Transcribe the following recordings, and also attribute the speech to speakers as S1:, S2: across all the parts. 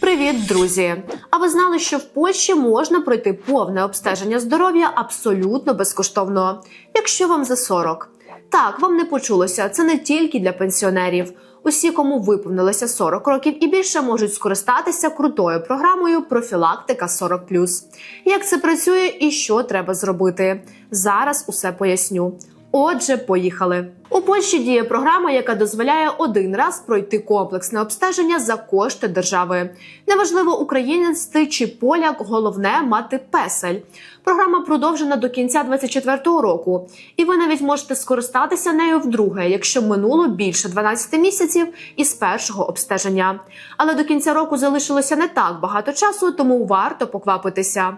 S1: Привіт, друзі! А ви знали, що в Польщі можна пройти повне обстеження здоров'я абсолютно безкоштовно, якщо вам за 40? Так, вам не почулося, це не тільки для пенсіонерів. Усі, кому виповнилося 40 років і більше, можуть скористатися крутою програмою профілактика 40+. Як це працює і що треба зробити? Зараз усе поясню. Отже, поїхали. У Польщі діє програма, яка дозволяє один раз пройти комплексне обстеження за кошти держави. Неважливо, українець ти чи поляк, головне мати песель. Програма продовжена до кінця 2024 року, і ви навіть можете скористатися нею вдруге, якщо минуло більше 12 місяців із першого обстеження. Але до кінця року залишилося не так багато часу, тому варто поквапитися.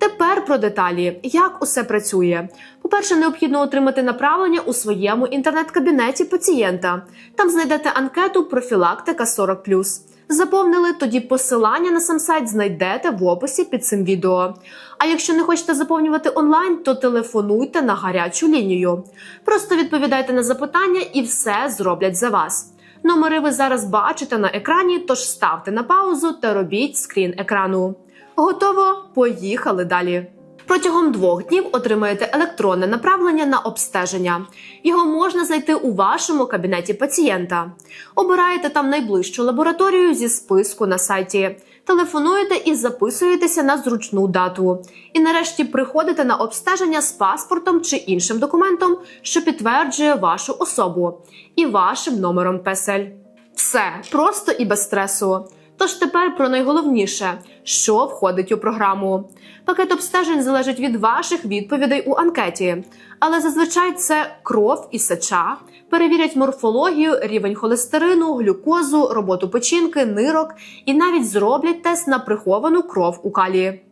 S1: Тепер про деталі, як усе працює. По-перше, необхідно отримати направлення у своєму інтернет-кабінеті пацієнта. Там знайдете анкету профілактика 40+. Заповнили, тоді посилання на сам сайт знайдете в описі під цим відео. А якщо не хочете заповнювати онлайн, то телефонуйте на гарячу лінію. Просто відповідайте на запитання і все зроблять за вас. Номери ви зараз бачите на екрані, тож ставте на паузу та робіть скрін екрану. Готово? Поїхали далі. Протягом двох днів отримаєте електронне направлення на обстеження. Його можна знайти у вашому кабінеті пацієнта. Обираєте там найближчу лабораторію зі списку на сайті. Телефонуєте і записуєтеся на зручну дату. І нарешті приходите на обстеження з паспортом чи іншим документом, що підтверджує вашу особу, і вашим номером песель. Все просто і без стресу. Тож тепер про найголовніше, що входить у програму. Пакет обстежень залежить від ваших відповідей у анкеті, але зазвичай це кров і сеча, перевірять морфологію, рівень холестерину, глюкозу, роботу печінки, нирок і навіть зроблять тест на приховану кров у калії.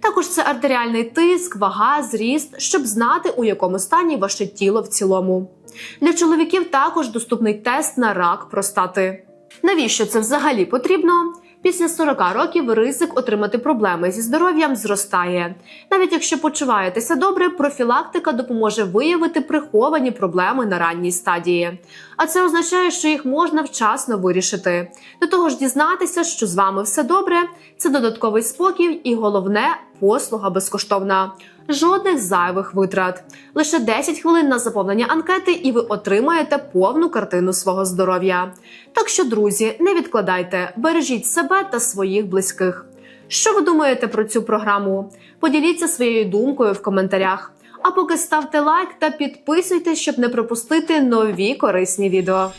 S1: Також це артеріальний тиск, вага, зріст, щоб знати, у якому стані ваше тіло в цілому. Для чоловіків також доступний тест на рак простати. Навіщо це взагалі потрібно? Після 40 років ризик отримати проблеми зі здоров'ям зростає. Навіть якщо почуваєтеся добре, профілактика допоможе виявити приховані проблеми на ранній стадії. А це означає, що їх можна вчасно вирішити. До того ж, дізнатися, що з вами все добре, це додатковий спокій, і головне послуга безкоштовна. Жодних зайвих витрат. Лише 10 хвилин на заповнення анкети, і ви отримаєте повну картину свого здоров'я. Так що, друзі, не відкладайте, бережіть себе та своїх близьких. Що ви думаєте про цю програму? Поділіться своєю думкою в коментарях. А поки ставте лайк та підписуйтесь, щоб не пропустити нові корисні відео.